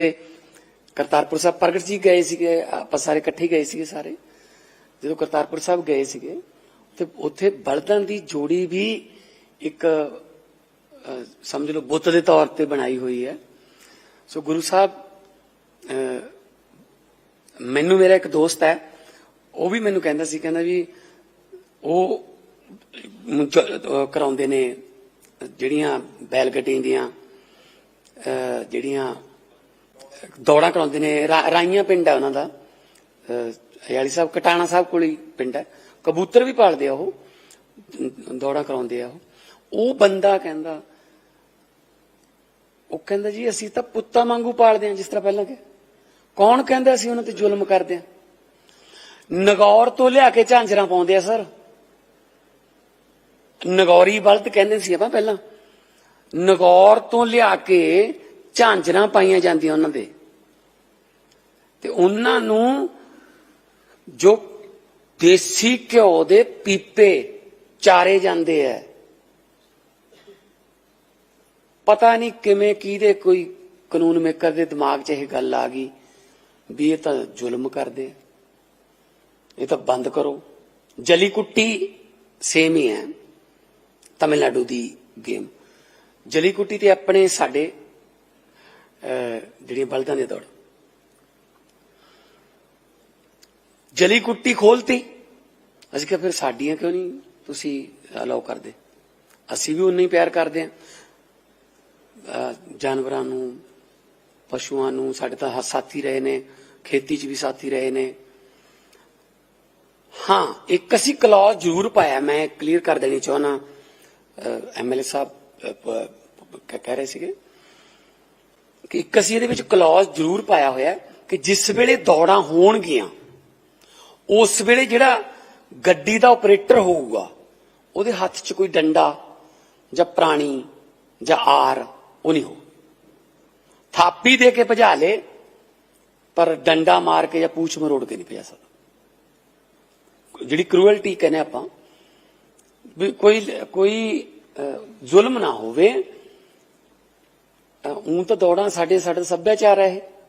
ਕਰਤਾਰਪੁਰ ਸਾਹਿਬ ਪ੍ਰਗਟ ਜੀ ਗਏ ਸੀਗੇ, ਆਪਾਂ ਸਾਰੇ ਇਕੱਠੇ ਗਏ ਸੀਗੇ ਸਾਰੇ। ਜਦੋਂ ਕਰਤਾਰਪੁਰ ਸਾਹਿਬ ਗਏ ਸੀਗੇ, ਤੇ ਉੱਥੇ ਬਲਦਾਂ ਦੀ ਜੋੜੀ ਵੀ ਇੱਕ ਸਮਝ ਲਓ ਬੁੱਤ ਦੇ ਤੌਰ ਤੇ ਬਣਾਈ ਹੋਈ ਹੈ। ਸੋ ਗੁਰੂ ਸਾਹਿਬ ਮੈਨੂੰ ਮੇਰਾ ਇੱਕ ਦੋਸਤ ਹੈ, ਉਹ ਵੀ ਮੈਨੂੰ ਕਹਿੰਦਾ ਸੀ, ਕਹਿੰਦਾ ਵੀ ਉਹ ਕਰਾਉਂਦੇ ਨੇ ਜਿਹੜੀਆਂ ਬੈਲ ਗੱਡੀਆਂ ਦੀਆਂ ਜਿਹੜੀਆਂ ਦੌੜਾਂ ਕਰਾਉਂਦੇ ਨੇ ਰਾ- ਰਾਈਆਂ ਪਿੰਡ ਹੈ ਉਹਨਾਂ ਦਾ। ਅਹ, ਸਾਹਿਬ ਕਟਾਣਾ ਸਾਹਿਬ ਕੋਲ ਹੀ ਪਿੰਡ ਹੈ ਕਬੂਤਰ ਵੀ ਪਾਲਦੇ ਆ ਉਹ ਦੌੜਾਂ ਕਰਾਉਂਦੇ ਆ ਉਹ। ਉਹ ਬੰਦਾ ਕਹਿੰਦਾ ਉਹ ਕਹਿੰਦਾ ਜੀ ਅਸੀਂ ਤਾਂ ਪੁੱਤਾਂ ਵਾਂਗੂ ਪਾਲਦੇ ਆ ਜਿਸ ਤਰ੍ਹਾਂ ਪਹਿਲਾਂ ਕਿ ਕੌਣ ਕਹਿੰਦਾ ਅਸੀਂ ਉਹਨਾਂ ਤੇ ਜ਼ੁਲਮ ਕਰਦੇ ਆ ਨਗੌਰ ਤੋਂ ਲਿਆ ਕੇ ਝਾਂਜਰਾਂ ਪਾਉਂਦੇ ਆ ਸਰ। ਨਗੌਰੀ ਬਲਦ ਕਹਿੰਦੇ ਸੀ ਆਪਾਂ ਪਹਿਲਾਂ। ਨਗੌਰ ਤੋਂ ਲਿਆ ਕੇ ਝਾਂਜਰਾਂ ਪਾਈਆਂ ਜਾਂਦੀਆਂ ਉਹਨਾਂ ਦੇ। ਤੇ ਉਹਨਾਂ ਨੂੰ ਜੋ ਦੇਸੀ ਘਿਓ ਦੇ ਪੀਪੇ ਚਾਰੇ ਜਾਂਦੇ ਐ। ਪਤਾ ਨਹੀਂ ਕਿਵੇਂ ਕਿਹਦੇ ਕੋਈ ਕਾਨੂੰਨ ਮੇਕਰ ਦੇ ਦਿਮਾਗ 'ਚ ਇਹ ਗੱਲ ਆ ਗਈ ਵੀ ਇਹ ਤਾਂ ਜ਼ੁਲਮ ਕਰਦੇ ਇਹ ਤਾਂ ਬੰਦ ਕਰੋ। ਜਲੀ ਕੁੱਟੀ ਸੇਮ ਹੀ ਹੈ ਤਮਿਲਨਾਡੂ ਦੀ ਗੇਮ। ਜਲੀ ਕੁੱਟੀ ਤੇ ਆਪਣੇ ਸਾਡੇ ਜਿਹੜੀਆਂ ਬਲਦਾਂ ਦੀਆਂ ਦੌੜ। ਜਲੀ ਕੁੱਟੀ ਖੋਲਤੀ। ਅਸੀਂ ਕਿਹਾ ਫਿਰ ਸਾਡੀਆਂ ਕਿਉਂ ਨਹੀਂ ਤੁਸੀਂ ਅਲਾਉ ਕਰਦੇ? ਅਸੀਂ ਵੀ ਉਨਾ ਹੀ ਪਿਆਰ ਕਰਦੇ ਹਾਂ। ਜਾਨਵਰਾਂ ਨੂੰ ਪਸ਼ੂਆਂ ਨੂੰ ਸਾਡੇ ਤਾਂ ਸਾਥੀ ਰਹੇ ਨੇ ਖੇਤੀ 'ਚ ਵੀ ਸਾਥੀ ਰਹੇ ਨੇ। ਹਾਂ ਇੱਕ ਅਸੀਂ ਕਲੌਜ਼ ਜ਼ਰੂਰ ਪਾਇਆ ਮੈਂ ਕਲੀਅਰ ਕਰ ਦੇਣੀ ਚਾਹਣਾ ਐਮਐਲਏ ਸਾਹਿਬ ਅਹ, ਪ- ਕਹਿ ਰਹੇ ਸੀਗੇ ਕਿ ਇੱਕ ਅਸੀਂ ਇਹਦੇ ਵਿੱਚ ਕਲੌਜ਼ ਜ਼ਰੂਰ ਪਾਇਆ ਹੋਇਆ ਕਿ ਜਿਸ ਵੇਲੇ ਦੌੜਾਂ ਹੋਣਗੀਆਂ, ਉਸ ਵੇਲੇ ਜਿਹੜਾ ਗੱਡੀ ਦਾ ਆਪਰੇਟਰ ਹੋਊਗਾ, ਉਹਦੇ ਹੱਥ 'ਚ ਕੋਈ ਡੰਡਾ ਜਾਂ ਪ੍ਰਾਣੀ ਜਾਂ ਆਰ, ਉਹ ਨਹੀਂ ਹੋ ਥਾਪੀ ਦੇ ਕੇ ਭਜਾ ਲੇ, ਪਰ ਡੰਡਾ ਮਾਰ ਕੇ ਜਾਂ ਪੂਛ ਮਰੋੜ ਕੇ ਨਹੀਂ ਭਜਾ ਸਕਦਾ। ਜਿਹੜੀ ਕਰੂਅਲਟੀ ਕਹਿੰਦੇ ਆਪਾਂ, ਵੀ ਕੋਈ ਕੋਈ ਜ਼ੁਲਮ ਨਾ ਹੋਵੇ ਉਹ ਤਾਂ ਦੌੜਾਂ ਸਾਡੇ ਸਾਡਾ ਸੱਭਿਆਚਾਰ ਹੈ ਇਹ।